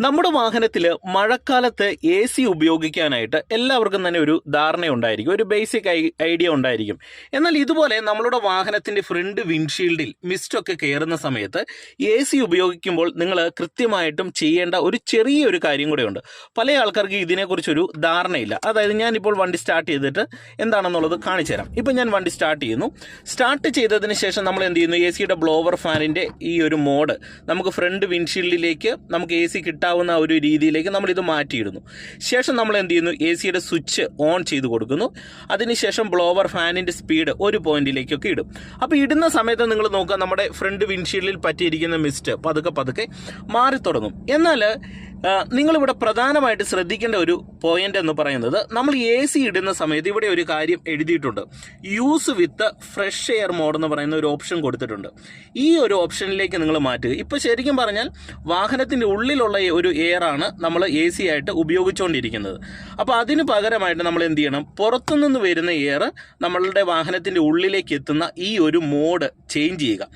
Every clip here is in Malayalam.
നമ്മുടെ വാഹനത്തിൽ മഴക്കാലത്ത് എ സി ഉപയോഗിക്കാനായിട്ട് എല്ലാവർക്കും തന്നെ ഒരു ധാരണ ഉണ്ടായിരിക്കും ഒരു ബേസിക് ഐഡിയ ഉണ്ടായിരിക്കും. എന്നാൽ ഇതുപോലെ നമ്മളുടെ വാഹനത്തിന്റെ ഫ്രണ്ട് വിൻഷീൽഡിൽ മിസ്റ്റൊക്കെ കയറുന്ന സമയത്ത് എ സി ഉപയോഗിക്കുമ്പോൾ നിങ്ങൾ കൃത്യമായിട്ടും ചെയ്യേണ്ട ഒരു ചെറിയൊരു കാര്യം കൂടെയുണ്ട്. പല ആൾക്കാർക്ക് ഇതിനെക്കുറിച്ചൊരു ധാരണയില്ല. അതായത് ഞാനിപ്പോൾ വണ്ടി സ്റ്റാർട്ട് ചെയ്തിട്ട് എന്താണെന്നുള്ളത് കാണിച്ചു തരാം. ഇപ്പം ഞാൻ വണ്ടി സ്റ്റാർട്ട് ചെയ്യുന്നു. സ്റ്റാർട്ട് ചെയ്തതിന് ശേഷം നമ്മൾ എന്ത് ചെയ്യുന്നു? എ സിയുടെ ബ്ലോവർ ഫാനിന്റെ ഈ ഒരു മോഡ് നമുക്ക് ഫ്രണ്ട് വിൻഷീൽഡിലേക്ക് നമുക്ക് എ സി കിട്ടാവുന്ന ഒരു രീതിയിലേക്ക് നമ്മൾ ഇത് മാറ്റിയിടുന്നു. ശേഷം നമ്മൾ എന്ത് ചെയ്യുന്നു? എ സിയുടെ സ്വിച്ച് ഓൺ ചെയ്ത് കൊടുക്കുന്നു. അതിനുശേഷം ബ്ലോവർ ഫാനിന്റെ സ്പീഡ് ഒരു പോയിന്റിലേക്കൊക്കെ ഇടും. അപ്പോൾ ഇടുന്ന സമയത്ത് നിങ്ങൾ നോക്കുക നമ്മുടെ ഫ്രണ്ട് വിൻഷീൽഡിൽ പറ്റിയിരിക്കുന്ന മിസ്റ്റ് പതുക്കെ പതുക്കെ മാറി തുടങ്ങും എന്നാൽ നിങ്ങളിവിടെ പ്രധാനമായിട്ട് ശ്രദ്ധിക്കേണ്ട ഒരു പോയിന്റ് എന്ന് പറയുന്നത് നമ്മൾ എ സി ഇടുന്ന സമയത്ത് ഇവിടെ ഒരു കാര്യം എഴുതിയിട്ടുണ്ട്. Use with fresh air mode എന്ന് പറയുന്ന ഒരു ഓപ്ഷൻ കൊടുത്തിട്ടുണ്ട്. ഈ ഒരു ഓപ്ഷനിലേക്ക് നിങ്ങൾ മാറ്റുക. ഇപ്പോൾ ശരിക്കും പറഞ്ഞാൽ വാഹനത്തിന്റെ ഉള്ളിലുള്ള ഒരു എയർ ആണ് നമ്മൾ എ സി ആയിട്ട് ഉപയോഗിച്ചുകൊണ്ടിരിക്കുന്നത് അപ്പോൾ അതിന് പകരമായിട്ട് നമ്മൾ എന്ത് ചെയ്യണം? പുറത്തുനിന്ന് വരുന്ന എയർ നമ്മളുടെ വാഹനത്തിന്റെ ഉള്ളിലേക്ക് എത്തുന്ന ഈ ഒരു മോഡ് ചേഞ്ച് ചെയ്യുക.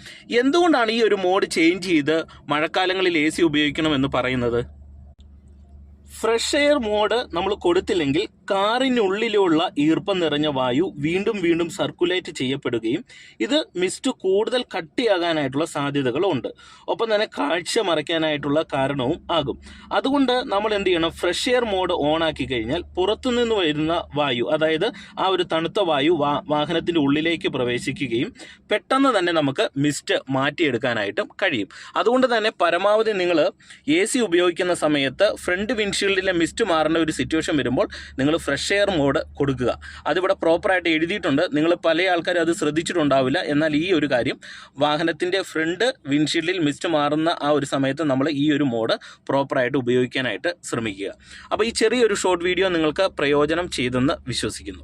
എന്തുകൊണ്ടാണ് ഈ ഒരു മോഡ് ചേഞ്ച് ചെയ്ത് മഴക്കാലങ്ങളിൽ എ സി ഉപയോഗിക്കണമെന്ന് പറയുന്നത്? ഫ്രഷ് എയർ മോഡ് നമ്മൾ കൊടുത്തില്ലെങ്കിൽ കാറിനുള്ളിലുള്ള ഈർപ്പം നിറഞ്ഞ വായു വീണ്ടും വീണ്ടും സർക്കുലേറ്റ് ചെയ്യപ്പെടുകയും ഇത് മിസ്റ്റ് കൂടുതൽ കട്ടിയാകാനായിട്ടുള്ള സാധ്യതകളുണ്ട്. ഒപ്പം തന്നെ കാഴ്ച മറയ്ക്കാനായിട്ടുള്ള കാരണവും ആകും. അതുകൊണ്ട് നമ്മൾ എന്ത് ചെയ്യണം? ഫ്രഷ് എയർ മോഡ് ഓൺ ആക്കി കഴിഞ്ഞാൽ പുറത്തുനിന്ന് വരുന്ന വായു അതായത് ആ ഒരു തണുത്ത വായു വാ വാഹനത്തിന്റെ ഉള്ളിലേക്ക് പ്രവേശിക്കുകയും പെട്ടെന്ന് തന്നെ നമുക്ക് മിസ്റ്റ് മാറ്റിയെടുക്കാനായിട്ടും കഴിയും. അതുകൊണ്ട് തന്നെ പരമാവധി നിങ്ങൾ എ സി ഉപയോഗിക്കുന്ന സമയത്ത് ഫ്രണ്ട് വിൻഷീൽഡിലെ മിസ്റ്റ് മാറേണ്ട ഒരു സിറ്റുവേഷൻ വരുമ്പോൾ നിങ്ങൾ ഫ്രഷ് എയർ മോഡ് കൊടുക്കുക. അതിവിടെ പ്രോപ്പറായിട്ട് എഴുതിയിട്ടുണ്ട്. നിങ്ങൾ പല ആൾക്കാരും അത് ശ്രദ്ധിച്ചിട്ടുണ്ടാവില്ല. എന്നാൽ ഈ ഒരു കാര്യം വാഹനത്തിന്റെ ഫ്രണ്ട് വിൻഷീൽഡിൽ മിസ്റ്റ് മാറുന്ന ആ ഒരു സമയത്ത് നമ്മൾ ഈ ഒരു മോഡ് പ്രോപ്പറായിട്ട് ഉപയോഗിക്കാനായിട്ട് ശ്രമിക്കുക. അപ്പോൾ ഈ ചെറിയൊരു ഷോർട്ട് വീഡിയോ നിങ്ങൾക്ക് പ്രയോജനം ചെയ്തെന്ന് വിശ്വസിക്കുന്നു.